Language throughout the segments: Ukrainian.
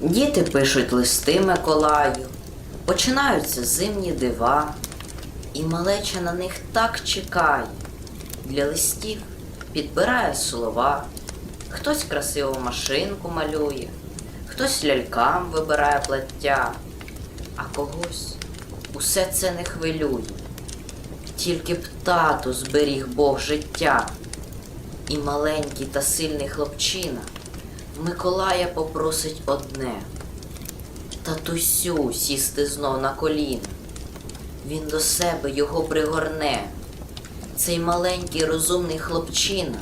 Діти пишуть листи Миколаю, починаються зимні дива, і малеча на них так чекає. Для листів підбирає слова, хтось красиву машинку малює, хтось лялькам вибирає плаття, а когось усе це не хвилює. Тільки б тату зберіг Бог життя, і маленький та сильний хлопчина Миколая попросить одне татусю сісти знов на коліна. Він до себе його пригорне. Цей маленький розумний хлопчина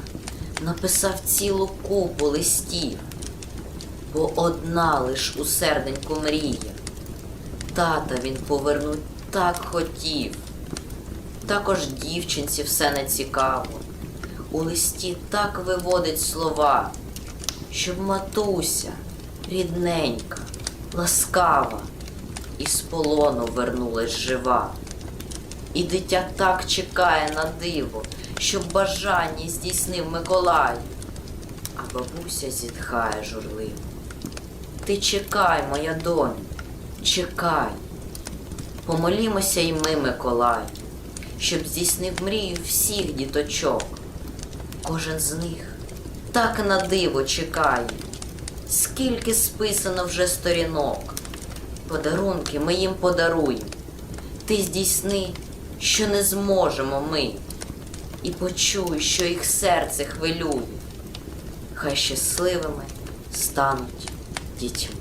написав цілу купу листів, бо одна лиш у серденьку мріє. Тата він повернуть так хотів. Також дівчинці все не цікаво. У листі так виводить слова, щоб матуся, рідненька, ласкава, із полону вернулась жива. І дитя так чекає на диво, щоб бажання здійснив Миколай. А бабуся зітхає журливо. Ти чекай, моя доню, чекай. Помолімося й ми, Миколай, щоб здійснив мрію всіх діточок. Кожен з них так на диво чекає, скільки списано вже сторінок. Подарунки ми їм подаруємо. Ти здійсни, що не зможемо ми, і почуй, що їх серце хвилює. Хай щасливими стануть дітьми.